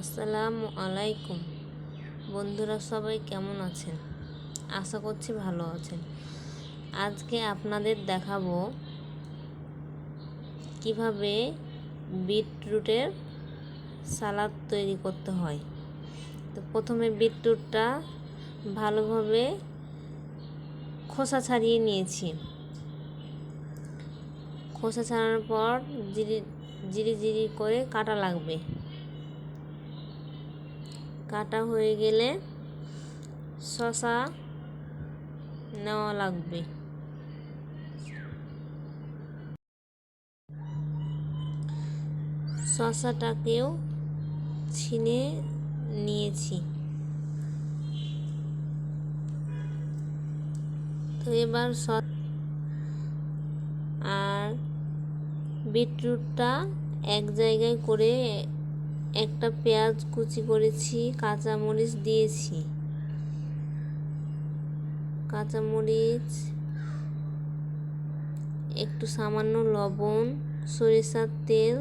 আসসালামু আলাইকুম। বন্ধুরা সবাই কেমন আছেন? আশা করছি ভালো আছেন। আজকে আপনাদের দেখাবো কীভাবে বিটরুটের সালাদ তৈরি করতে হয়। তো প্রথমে বিটরুটটা ভালোভাবে খোসা ছাড়িয়ে নিয়েছি। খোসা ছাড়ানোর পর জিরি জিরি জিরি করে কাটা লাগবে। কাটা হয়ে গেলে শশা নেওয়া লাগবে। শশাটাকেও ছিনে নিয়েছি। তো এবার আর বিটরুটটা এক জায়গায় করে একটা পেঁয়াজ কুচি করেছি, কাঁচামরিচ দিয়েছি। কাঁচামরিচ, একটু সামান্য লবণ, সরিষার তেল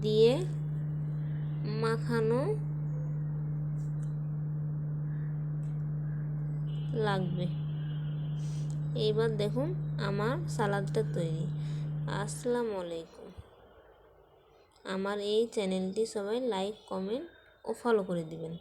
দিয়ে মাখানো লাগবে। এইবার দেখুন আমার সালাদটা তৈরি। আসসালামু আলাইকুম। আমার এই চ্যানেলটি সবাই লাইক কমেন্ট ও ফলো করে দিবেন।